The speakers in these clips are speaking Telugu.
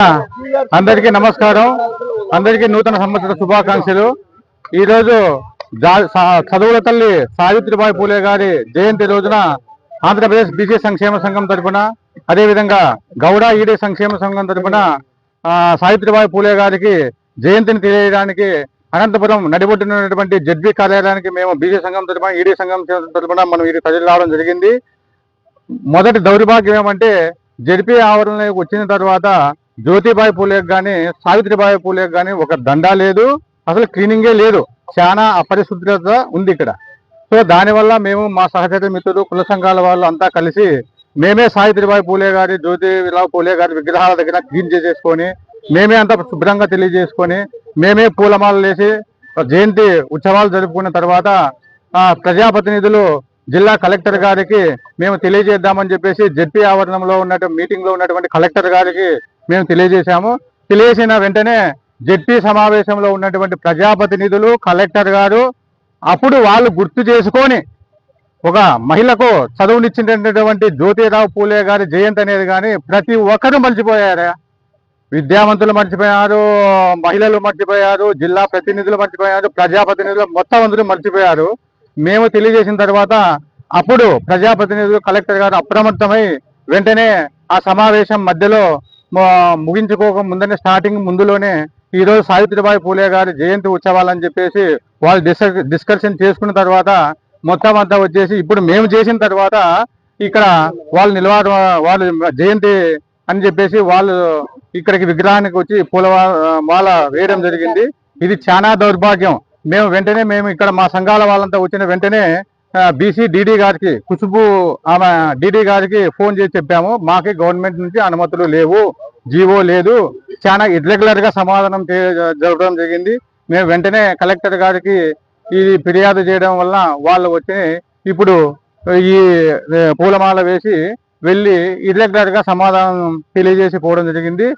అందరికీ నమస్కారం. అందరికీ నూతన సంవత్సర శుభాకాంక్షలు. ఈ రోజు జా- చదువుల తల్లి సావిత్రిబాయి పూలే గారి జయంతి రోజున ఆంధ్రప్రదేశ్ బీసీ సంక్షేమ సంఘం తరపున అదేవిధంగా గౌడ ఈడీ సంక్షేమ సంఘం తరపున సావిత్రిబాయి పూలే గారికి జయంతిని తెలియడానికి అనంతపురం నడిబొడ్డునటువంటి జడ్బీ కార్యాలయానికి మేము బీసీ సంఘం తరపున ఈడీ సంఘం తరపున మనం ఇది ప్రజలు రావడం జరిగింది. మొదటి దౌర్భాగ్యం ఏమంటే జడ్పీ ఆవరణలోకి వచ్చిన తర్వాత జ్యోతిబాయి పూలేకి కానీ సావిత్రిబాయి పూలేకి కానీ ఒక దండా లేదు. అసలు క్లీనింగే లేదు. చాలా అపరిశుద్ధత ఉంది ఇక్కడ. సో దానివల్ల మేము మా సహచర మిత్రులు కుల సంఘాల వాళ్ళు అంతా కలిసి మేమే సావిత్రిబాయి పూలే గారి జ్యోతిరావు పూలే గారి విగ్రహాల దగ్గర క్లీన్ చేసేసుకొని మేమే అంతా శుభ్రంగా తెలియజేసుకొని మేమే పూలమాలలు వేసి జయంతి ఉత్సవాలు జరుపుకున్న తర్వాత ప్రజాప్రతినిధులు జిల్లా కలెక్టర్ గారికి మేము తెలియజేద్దామని చెప్పేసి జడ్పీ ఆవరణంలో ఉన్నటువంటి మీటింగ్లో ఉన్నటువంటి కలెక్టర్ గారికి మేము తెలియజేశాము. తెలియజేసిన వెంటనే జడ్పీ సమావేశంలో ఉన్నటువంటి ప్రజాప్రతినిధులు కలెక్టర్ గారు అప్పుడు వాళ్ళు గుర్తు చేసుకొని ఒక మహిళకు చదువునిచ్చినటువంటి జ్యోతిరావు పూలే గారి జయంతి అనేది కానీ ప్రతి ఒక్కరూ మర్చిపోయారా? విద్యావంతులు మర్చిపోయారు మహిళలు మర్చిపోయారు జిల్లా ప్రతినిధులు మర్చిపోయారు ప్రజాప్రతినిధులు మొత్తం అందరూ మర్చిపోయారు. మేము తెలియజేసిన తర్వాత అప్పుడు ప్రజాప్రతినిధులు కలెక్టర్ గారు అప్రమత్తమై వెంటనే ఆ సమావేశం మధ్యలో ముగించుకోక ముందనే స్టార్టింగ్ ముందులోనే ఈ రోజు సావిత్రిబాయి పూలే గారి జయంతి ఉత్సవాలని చెప్పేసి వాళ్ళు డిస్క డిస్కషన్ చేసుకున్న తర్వాత మొత్తం అంతా వచ్చేసి ఇప్పుడు మేము చేసిన తర్వాత ఇక్కడ వాళ్ళు నిలవారు వాళ్ళు జయంతి అని చెప్పేసి వాళ్ళు ఇక్కడికి విగ్రహానికి వచ్చి పూల మాల వేయడం జరిగింది. ఇది చాలా దౌర్భాగ్యం. మేము వెంటనే మేము ఇక్కడ మా సంఘాల వాళ్ళంతా వచ్చిన వెంటనే బీసీ డీడీ గారికి కుసుబు ఆమె డీడీ గారికి ఫోన్ చేసి చెప్పాము. మాకి గవర్నమెంట్ నుంచి అనుమతులు లేవు జీవో లేదు. చాలా ఇర్రెగ్యులర్గా సమాధానం జరగడం జరిగింది. మేము వెంటనే కలెక్టర్ గారికి ఈ ఫిర్యాదు చేయడం వల్ల వాళ్ళు వచ్చి ఇప్పుడు ఈ పూలమాల వేసి వెళ్ళి ఇర్రెగ్యులర్గా సమాధానం తెలియజేసి పోవడం జరిగింది.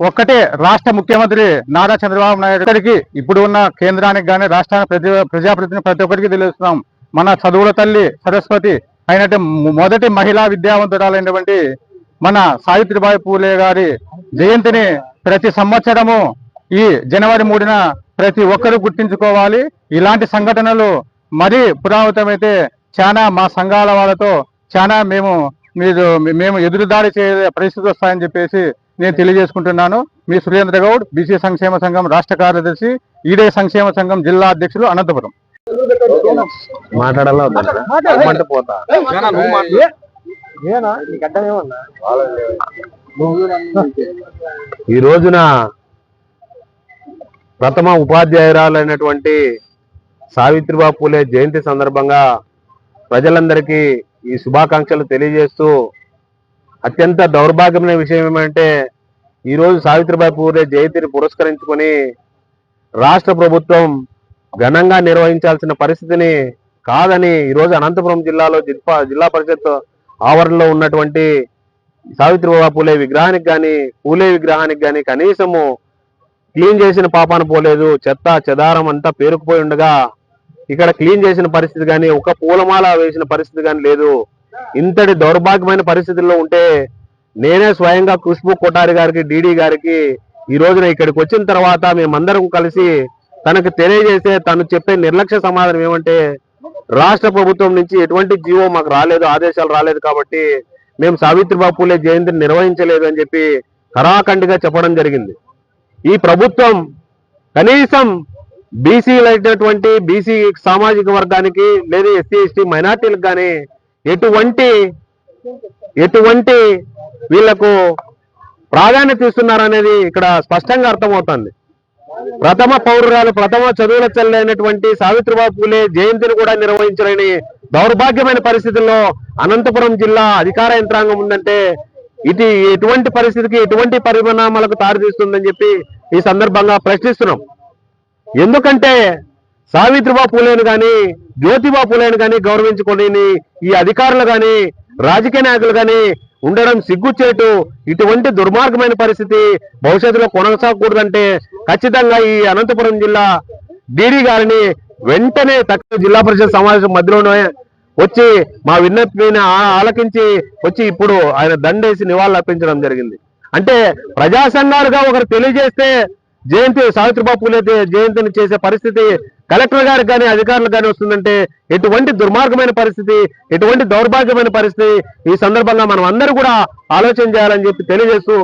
ఒక్కటే రాష్ట్ర ముఖ్యమంత్రి నారా చంద్రబాబు నాయుడు గారికి ఇప్పుడు ఉన్న కేంద్రానికి కానీ రాష్ట్రానికి ప్రతి ప్రజాప్రతిని ప్రతి ఒక్కరికి తెలుస్తున్నాం. మన చదువుల తల్లి సరస్వతి అయినట్టు మొదటి మహిళా విద్యావంతురాలైనటువంటి మన సావిత్రిబాయి పూలే గారి జయంతిని ప్రతి సంవత్సరము ఈ జనవరి మూడున ప్రతి ఒక్కరూ గుర్తించుకోవాలి. ఇలాంటి సంఘటనలు మరీ పురావృతమైతే చాలా మా సంఘాల వాళ్ళతో చాలా మేము మీరు మేము ఎదురుదాడి చేయలే పరిస్థితి వస్తాయని చెప్పేసి నేను తెలియజేసుకుంటున్నాను. మీ సురేంద్ర గౌడ్ బీసీ సంక్షేమ సంఘం రాష్ట్ర కార్యదర్శి ఈడే సంక్షేమ సంఘం జిల్లా అధ్యక్షులు అనంతపురం. మాట్లాడాలా వద్దా? పోతా. ఈ రోజున ప్రథమ ఉపాధ్యాయురాలైనటువంటి సావిత్రిబాబు పూలే జయంతి సందర్భంగా ప్రజలందరికీ ఈ శుభాకాంక్షలు తెలియజేస్తూ అత్యంత దౌర్భాగ్యమైన విషయం ఏమంటే ఈ రోజు సావిత్రిబాయి పూలే జయంతిని పురస్కరించుకొని రాష్ట్ర ప్రభుత్వం ఘనంగా నిర్వహించాల్సిన పరిస్థితిని కాదని ఈరోజు అనంతపురం జిల్లాలో జిల్పా జిల్లా పరిషత్ ఆవరణలో ఉన్నటువంటి సావిత్రిబాబా పూలే విగ్రహానికి కానీ పూలే విగ్రహానికి కానీ కనీసము క్లీన్ చేసిన పాపాన పోలేదు. చెత్త చెదారం అంతా పేరుకుపోయి ఉండగా ఇక్కడ క్లీన్ చేసిన పరిస్థితి కానీ ఒక పూలమాల వేసిన పరిస్థితి కానీ లేదు. ఇంతటి దౌర్భాగ్యమైన పరిస్థితుల్లో ఉంటే నేనే స్వయంగా ఖుష్బు కొటారి గారికి డీడీ గారికి ఈ రోజున ఇక్కడికి వచ్చిన తర్వాత మేమందరం కలిసి తనకు తెలియజేసే తను చెప్పే నిర్లక్ష్య సమాధానం ఏమంటే రాష్ట్ర ప్రభుత్వం నుంచి ఎటువంటి జీవో మాకు రాలేదు ఆదేశాలు రాలేదు కాబట్టి మేము సావిత్రిబాబు పూలే జయంతిని నిర్వహించలేదు అని చెప్పి కరాఖండిగా చెప్పడం జరిగింది. ఈ ప్రభుత్వం కనీసం బీసీలు అయినటువంటి బీసీ సామాజిక వర్గానికి లేదా ఎస్సీ ఎస్టీ మైనార్టీలకు కానీ ఎటువంటి ఎటువంటి వీళ్ళకు ప్రాధాన్యత ఇస్తున్నారనేది ఇక్కడ స్పష్టంగా అర్థమవుతుంది. ప్రథమ పౌరురాలు ప్రథమ చదువుల చెల్లి అయినటువంటి సావిత్రిబాబు పూలే జయంతిని కూడా నిర్వహించలేని దౌర్భాగ్యమైన పరిస్థితుల్లో అనంతపురం జిల్లా అధికార యంత్రాంగం ఉందంటే ఇది ఎటువంటి పరిస్థితికి ఎటువంటి పరిణామాలకు దారితీస్తుందని చెప్పి ఈ సందర్భంగా ప్రశ్నిస్తున్నాం. ఎందుకంటే సావిత్రిబాబు పూలేను కానీ జ్యోతిబా పూలేను కానీ గౌరవించుకొని ఈ అధికారులు కానీ రాజకీయ నాయకులు కానీ ఉండడం సిగ్గుచేటు ఇటువంటి దుర్మార్గమైన పరిస్థితి భవిష్యత్తులో కొనసాగకూడదంటే ఖచ్చితంగా ఈ అనంతపురం జిల్లా డీడీ గారిని వెంటనే తక్కువ జిల్లా పరిషత్ సమావేశం మధ్యలోనే వచ్చి మా విన్నతిని ఆ- ఆలకించి వచ్చి ఇప్పుడు ఆయన దండేసి నివాళులు అర్పించడం జరిగింది. అంటే ప్రజా సంఘాలుగా ఒకరు తెలియజేస్తే జయంతి సావిత్రిబాబు పూలే జయంతిని చేసే పరిస్థితి కలెక్టర్ గారికి కానీ అధికారులకు కానీ వస్తుందంటే ఎటువంటి దుర్మార్గమైన పరిస్థితి ఎటువంటి దౌర్భాగ్యమైన పరిస్థితి ఈ సందర్భంగా మనం అందరూ కూడా ఆలోచన చేయాలని చెప్పి తెలియజేస్తూ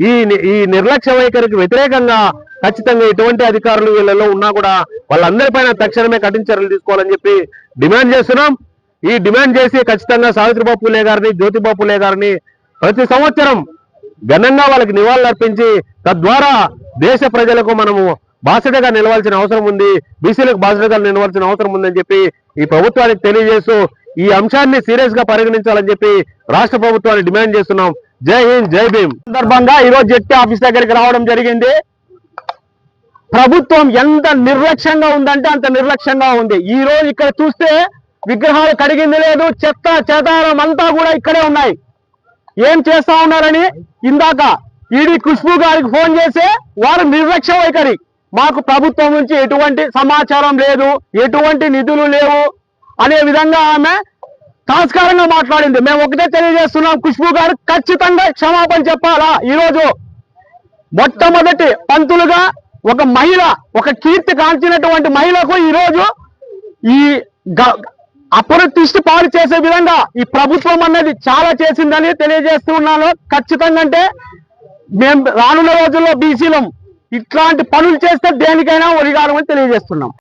ఈ ఈ నిర్లక్ష్య వైఖరికి వ్యతిరేకంగా ఖచ్చితంగా ఎటువంటి అధికారులు వీళ్ళలో ఉన్నా కూడా వాళ్ళందరిపైన తక్షణమే కఠిన చర్యలు తీసుకోవాలని చెప్పి డిమాండ్ చేస్తున్నాం. ఈ డిమాండ్ చేసి ఖచ్చితంగా సావిత్రిబాబు పూలే గారిని జ్యోతిబాబు పూలే గారిని ప్రతి సంవత్సరం ఘనంగా వాళ్ళకి నివాళులు అర్పించి తద్వారా దేశ ప్రజలకు మనము బాసటగా నిలవాల్సిన అవసరం ఉంది. బీసీలకు బాసటగా నిలవాల్సిన అవసరం ఉందని చెప్పి ఈ ప్రభుత్వానికి తెలియజేస్తూ ఈ అంశాన్ని సీరియస్గా పరిగణించాలని చెప్పి రాష్ట్ర ప్రభుత్వాన్ని డిమాండ్ చేస్తున్నాం. జై హింద్ జై భీమ్. సందర్భంగా ఈ రోజు జెట్టి ఆఫీస్ దగ్గరికి రావడం జరిగింది. ప్రభుత్వం ఎంత నిర్లక్ష్యంగా ఉందంటే అంత నిర్లక్ష్యంగా ఉంది. ఈ రోజు ఇక్కడ చూస్తే విగ్రహాలు కడిగింది లేదు చెత్త చేతారం అంతా కూడా ఇక్కడే ఉన్నాయి. ఏం చేస్తా ఉన్నారని ఇందాక ఈడీ ఖుష్బు గారికి ఫోన్ చేసి వారు నిర్లక్ష్య వైఖరి. మాకు ప్రభుత్వం నుంచి ఎటువంటి సమాచారం లేదు ఎటువంటి నిధులు లేవు అనే విధంగా ఆమె సంస్కారంగా మాట్లాడింది. మేము ఒకటే తెలియజేస్తున్నాం ఖుష్బు గారు ఖచ్చితంగా క్షమాపణ చెప్పాలా? ఈరోజు మొట్టమొదటి పంతులుగా ఒక మహిళ ఒక కీర్తి కాంచినటువంటి మహిళకు ఈరోజు ఈ గ- పాలు చేసే విధంగా ఈ ప్రభుత్వం అన్నది చాలా చేసిందని తెలియజేస్తూ ఉన్నాను ఖచ్చితంగా అంటే మేము రానున్న రోజుల్లో బీసీలం ఇట్లాంటి పనులు చేస్తే దేనికైనా ఒరిగాలమని తెలియజేస్తున్నాం.